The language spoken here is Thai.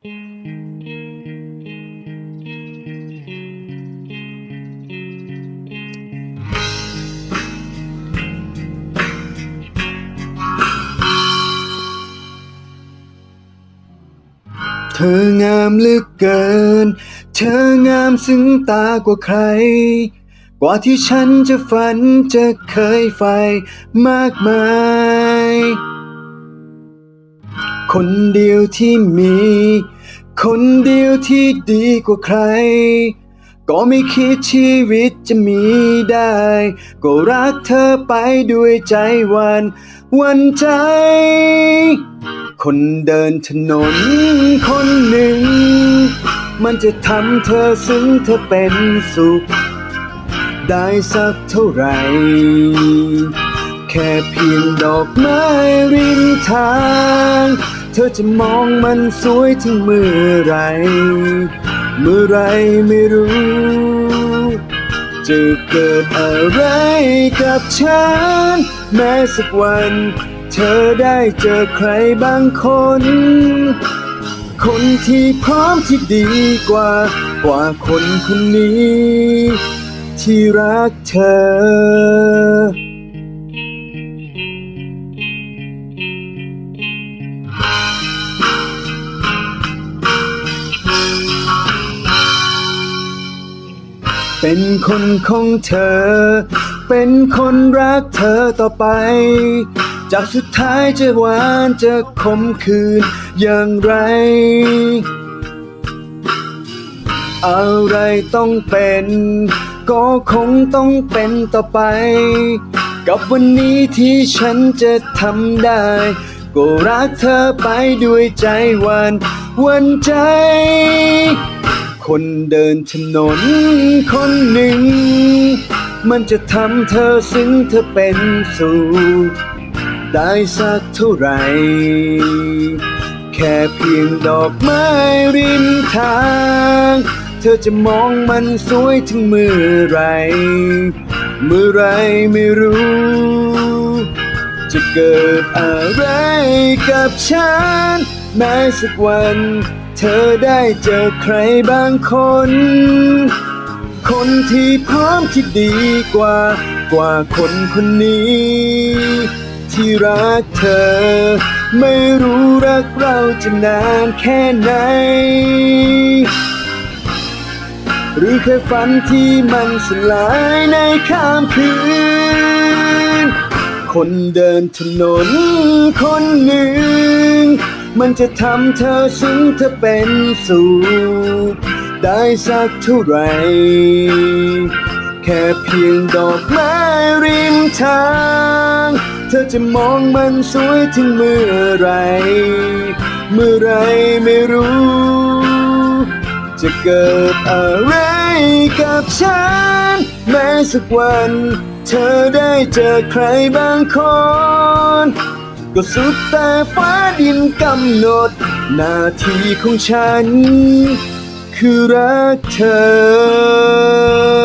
เธองามเหลือเกิน เธองามซึ้งตากว่าใคร กว่าที่ฉันจะฝันจะเคยใฝ่มากมาย คนเดียวที่มี คนเดียวที่ดีกว่าใคร ก็ไม่คิดชีวิตจะมีได้ ก็รักเธอไปด้วยใจวันวันใจ คนเดินถนนคนหนึ่ง มันจะทำเธอซึ้งเธอเป็นสุข ได้สักเท่าไหร่แค่เพียงดอกไม้ริมทาง ธอจะมองมันสวยถึงเมื่อไร เมื่อไรไม่รู้ จะเกิดอะไรกับฉัน แม้สักวัน เธอได้เจอใครบางคน คนที่พร้อมที่ดีกว่า กว่าคนคนนี้ ที่รักเธอ เป็นคนของเธอ เป็นคนรักเธอต่อไป จากสุดท้ายจะหวานจะคมคืนอย่างไร อะไรต้องเป็น ก็คงต้องเป็นต่อไป กับวันนี้ที่ฉันจะทำได้ ก็รักเธอไปด้วยใจวัน วันใจ คนเดินถนนคนหนึ่ง มันจะทำเธอซึ้งเธอเป็นสุขได้สักเท่าไหร่ แค่เพียงดอกไม้ริมทาง เธอจะมองมันสวยถึงเมื่อไร เมื่อไรไม่รู้ จะเกิดอะไรกับฉันแม้สักวัน เธอได้เจอใครบางคน คนที่พร้อมที่ดีกว่า กว่าคนคนนี้ ที่รักเธอ ไม่รู้รักเราจะนานแค่ไหน หรือเคยฝันที่มันสลายในข้ามคืน คนเดินถนนคนหนึ่ง มันจะทำเธอซึ้งเธอเป็นสุขได้สักเท่าไหร่ แค่เพียงดอกไม้ริมทาง เธอจะมองมันสวยถึงเมื่อไร เมื่อไรไม่รู้ จะเกิดอะไรกับฉัน แม้สักวัน เธอได้เจอใครบางคน ก็สุดแต่ฟ้าดินกำหนด หน้าที่ของฉัน คือรักเธอ